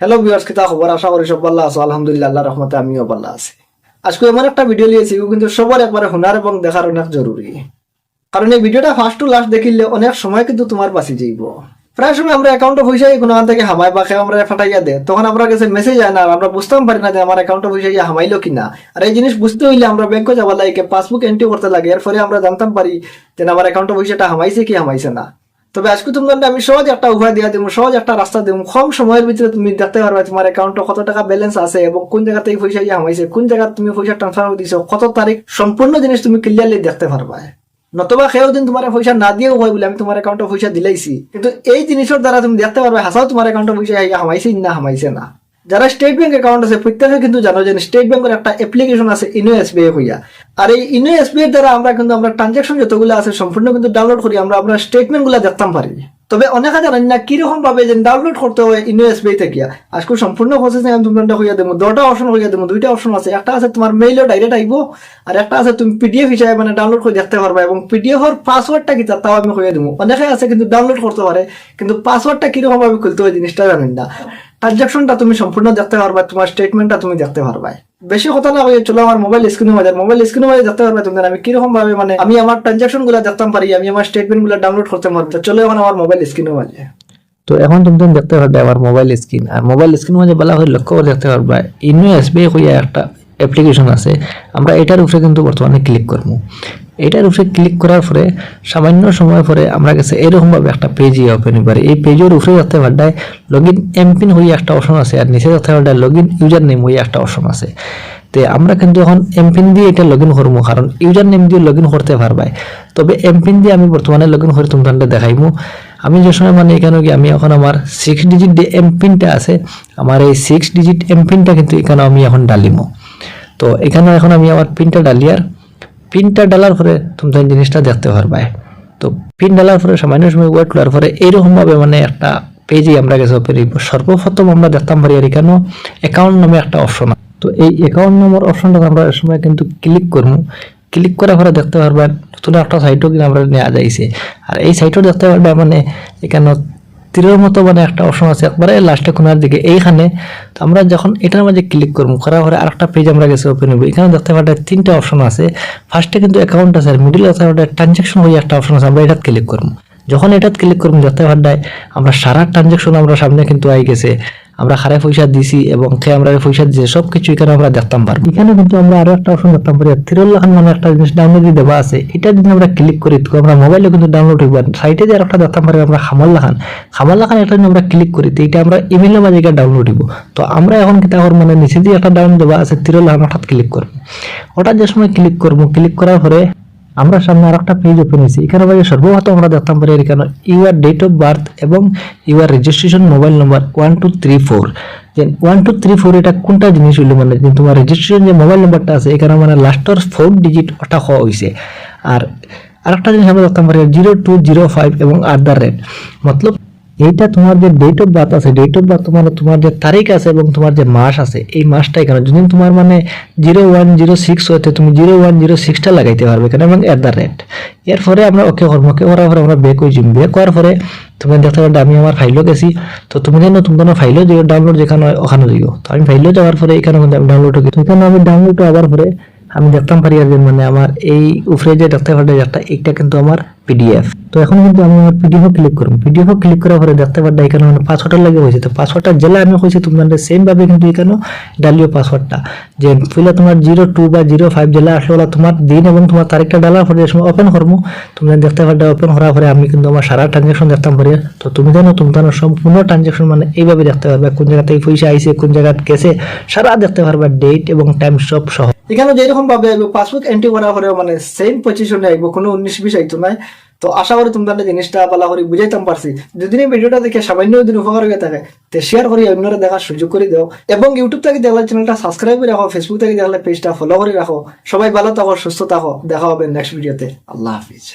Hello viewers কিতা খবর? আশা করি সব ভালো আছো। আলহামদুলিল্লাহ আল্লাহ রহমতে আমিও ভালো আছি। আজকে এমন একটা ভিডিও নিয়েছি কিন্তু সবার একবারে শোনার এবং দেখার অনেক জরুরি। কারণ এই ভিডিওটা ফার্স্ট টু লাস্ট দেখিলে অনেক সময় কিন্তু তোমার বাঁচি যাইব। প্রায় সময় আমরা অ্যাকাউন্টে পয়সা কোনো থেকে হামাই বা খেয়ে আমরা ফাটাইয়া দে তখন আমরা কাছে মেসেজ আয় না, আর আমরা বুঝতাম পারি না যে আমার অ্যাকাউন্টে পয়সা ইয়া হামাইলো কিনা। আর এই জিনিস বুঝতে হইলে আমরা ব্যাংকে যাওয়া লাগে পাসবুক এন্ট্রি করতে লাগে এর ফলে আমরা জানতাম পারি যে আমার অ্যাকাউন্টে পয়সাটা হামাইছে কি হামাইছে না। তবে আজকে তোমাদের আমি সহজ একটা উপায় দিয়ে দিব সহজ একটা রাস্তা দিব কম সময়ের ভিতরে তুমি দেখতে পারবে তোমার অ্যাকাউন্টে কত টাকা ব্যালেন্স আছে এবং কোন জায়গা থেকে পয়সা ইয়ে হয়েছে, কোন জায়গা তুমি পয়সা ট্রান্সফার করে দিছো, কত তারিখ সম্পূর্ণ জিনিস তুমি ক্লিয়ারলি দেখতে পারবা। নতবা সেও দিন তোমার পয়সা না দিয়েও হয় বলে, আমি তোমার অ্যাকাউন্টে পয়সা দিলাইছি। কিন্তু এই জিনিসের দ্বারা তুমি দেখতে পারবে, হাসাও তোমার অ্যাকাউন্টে পয়সা হামাইছে না হামাইছে না। যারা স্টেট ব্যাংক অ্যাকাউন্ট আছে, প্রত্যেকে কিন্তু জানো যে স্টেট ব্যাংকের একটা অ্যাপ্লিকেশন আছে ইনো এসবিআই হইয়া আর এই ইনো এসবিআই দ্বারা আমরা কিন্তু আমরা ট্রানজাকশন যতগুলো আছে সম্পূর্ণ কিন্তু ডাউনলোড করি, আমরা আমরা স্টেটমেন্টগুলা দেখতাম পারি। তবে অনেকে জানেন না কীরকম ভাবে যে ডাউনলোড করতে হয় ইনো এসবিআই থেকে আজকে সম্পূর্ণ প্রসেস আমি তোমার হইয়া দেবো দুটা অপশন হইয়া দেবো, দুইটা অপশন আছে। একটা আছে তোমার মেইলও ডাইরেক্ট আইব, আর একটা আছে তুমি পিডিএফ হিসাবে মানে ডাউনলোড করে দেখতে পারবা এবং পিডিএফ এর পাসওয়ার্ডটা কি তাও আমি হইয়া দেবো। অনেকে আছে কিন্তু ডাউনলোড করতে পারে, কিন্তু পাসওয়ার্ডটা কীরকম ভাবে খুলতে হয় জিনিসটা জানেন না। ট্রানজাকশনটা তুমি সম্পূর্ণ দেখতে পারবা, তোমার স্টেটমেন্টটা তুমি দেখতে পারবা। বেশি কথা না হয়ে চলো আমার মোবাইল স্ক্রিনে মাঝে মোবাইল স্ক্রিনে মাঝে দেখতে পারবে তুমি, আমি কীরকম ভাবে মানে আমি আমার ট্রানজাকশনগুলো দেখতাম পারি, আমি আমার স্টেটমেন্টগুলো ডাউনলোড করতে পারব। চলো এখন আমার মোবাইল স্ক্রিনে মাঝে তো এখন তুমি তুমি দেখতে পারবে আমার মোবাইল স্ক্রিন আর মোবাইল স্ক্রিন মাঝে বলা হয় লক্ষ্য করে দেখতে পারবা, ইনু এসবিআই হইয়া একটা অ্যাপ্লিকেশন আছে। আমরা এটার উপরে কিন্তু বর্তমানে ক্লিক করব। এটার উপরে ক্লিক করার পরে সামান্য সময় পরে আমরা কাছে এরকমভাবে একটা পেজই ওপেন হইবার। এই পেজের উপরে দেখতে পারডায় লগ ইন এমপিন হইয়া একটা অপশন আছে আর নিচে দেখতে পারডায় লগ ইন ইউজার নেম হইয়া একটা অপশন আছে। তে আমরা কিন্তু এখন এমপিন দিয়ে এটা লগ ইন করব কারণ ইউজার নেম দিয়ে লগ ইন করতে পারবাই। তবে এমপিন দিয়ে আমি বর্তমানে লগ ইন করে তোমাদের দেখাইমু। আমি যে সময় মানে এখানে কি আমি এখন আমার সিক্স ডিজিট যে এমপিনটা আছে, আমার এই সিক্স ডিজিট এমপিনটা কিন্তু এখানে আমি এখন ডালিমো। তো এখানে এখন আমি আমার পিনটা ডালি আর পিনটা ডালার পরে তোমরা জিনিসটা দেখতে পারবাই। তো পিন ডালার পরে, সামান্য সময় ওয়েট করার পরে এইরকম ভাবে মানে একটা পেজে আমরা গেছে সর্বপ্রথম আমরা দেখতাম পারি আর এখানে অ্যাকাউন্ট নামে একটা অপশন তো এই অ্যাকাউন্ট নম্বর অপশনটা আমরা সময় কিন্তু ক্লিক করব। ক্লিক করার পরে দেখতে পারবেন নতুন একটা সাইটও কিন্তু আমরা নেওয়া যাইছে। আর এই সাইটও দেখতে পারবে মানে এখানে তীরের মতো মানে একটা অপশন আছে। একবারে লাস্টে কোনার দিকে, এইখানে তো আমরা যখন এটার মাঝে ক্লিক করব করার পরে আরেকটা পেজ আমরা গেছে ওপেন হইব। এখানে দেখতে পারবে তিনটা অপশন আছে। ফার্স্টে কিন্তু অ্যাকাউন্ট আছে আর মিডিল আছে ট্রানজ্যাকশন ট্রানজাকশন হয়ে একটা অপশন আছে, আমরা এটা ক্লিক করব। যখন এটা ক্লিক করব, দেখতে পারবে আমরা সারা ট্রানজাকশন আমরা সামনে কিন্তু আই গেছে। আমরা খারে পয়সা দিছি এবং কে আমরা পয়সা দিয়েছি সব কিছু এখানে আমরা দেখতাম পারব? এখানে কিন্তু আমরা আরও একটা অপশন দেখতাম পারি তিরল লাখান মানে একটা জিনিস ডাউনলোড দেওয়া আছে। এটা যদি আমরা ক্লিক করি, তো আমরা মোবাইলে কিন্তু ডাউনলোড হইব। সাইটে যে আরেকটা দেখতাম পারি আমরা খামাল লাখান খামাল লাখান এটা আমরা ক্লিক করি, তো এটা আমরা ইমেলের মাঝে এটা ডাউনলোড হইব। তো আমরা এখন কি তাহলে মানে নিচে দিয়ে একটা ডাউনলোড দেওয়া আছে তিরল লাখান হঠাৎ ক্লিক করব। ওটা যে সময় ক্লিক করব ক্লিক করার পরে আমরা সামনে আর একটা পেজ ওপেন হয়েছি এখানে ভাই সর্বপ্রথম আমরা দেখতাম পারি এখানে ইউআর ডেট অফ বার্থ এবং your registration mobile number one two three four then one two three four এটা কোনটা জিনিস হইল মানে? তোমার রেজিস্ট্রেশন যে মোবাইল নম্বরটা আছে এখানে মানে লাস্টের ফোর ডিজিট ওটা হওয়া হয়েছে আর আরেকটা জিনিস আমরা দেখতাম পারি জিরো টু জিরো ফাইভ এবং আট দ্য রেট মতলব এইটা তোমার যে ডেট অফ বার্থ আছে ডেট অফ বার্থ মানে তোমার যে তারিখ আছে এবং তোমার যে মাস আছে, এই মাসটা এখানে যদি তোমার মানে জিরো ওয়ান জিরো সিক্স হইতে তুমি জিরো ওয়ান জিরো সিক্সটা লাগাইতে পারবে এখানে এবং এট দ্য রেট এরপরে আমরা ওকে করব ওকে করার পরে আমরা বেক হয়ে যাব বেক করার পরে তুমি দেখতে পারবে আমি আমার ফাইলও গেছি, তো তুমি যেন তোমার ফাইলও দিও ডাউনলোড যেখানে হয়, ওখানে দিও। তো আমি ফাইলও যাওয়ার পরে এখানে আমি ডাউনলোড তো এখানে আমি ডাউনলোড হওয়ার পরে আমি দেখতাম পারি আর মানে আমার এই উপরে যে দেখতে পারি একটা এইটা কিন্তু আমার পিডিএফ তো এখন কিন্তু আমি আমার পিডিএফ ক্লিক করব। পিডিএফ ক্লিক করার পরে দেখতে পারি এখানে মানে পাসওয়ার্ডটা লাগে হয়েছে। তো পাসওয়ার্ডটা জেলা আমি হয়েছে তোমাদের সেম ভাবে কিন্তু এখানে ডালিও পাসওয়ার্ডটা যে পইলে তোমার জিরো টু বা জিরো ফাইভ জেলা আসলে, ওরা তোমার দিন এবং তোমার তারিখটা ডালার পরে সময় ওপেন করব তুমি দেখতে পারবে ওপেন করার পরে আমি কিন্তু আমার সারা ট্রানজাকশন দেখতাম পারি। তো তুমি জানো তোমার সম্পূর্ণ ট্রানজাকশন মানে এইভাবে দেখতে পারবে, কোন জায়গা থেকে পয়সা আইছে, কোন জায়গা গেছে, সারা দেখতে পারবে ডেট এবং টাইম সব সহ। এখানে যেরকম ভাবে আইব পাসবুক এন্ট্রি করার পরে মানে সেম পজিশনে আইব, কোনো উনিশ বিশ আইতো নাই। তো আশা করি তোমরা জিনিসটা পালা করে বুঝাইতাম পারছি। যদি এই ভিডিওটা দেখে সামান্য যদি উপকার হয়ে থাকে, তো শেয়ার করি, অন্যরা দেখার সুযোগ করে দাও। এবং ইউটিউব থেকে দেখলে চ্যানেলটা সাবস্ক্রাইব করে রাখো ফেসবুক থেকে দেখলে পেজটা ফলো করে রাখো। সবাই ভালো থাকো, সুস্থ থাকো। দেখা হবে নেক্সট ভিডিওতে আল্লাহ হাফিজ।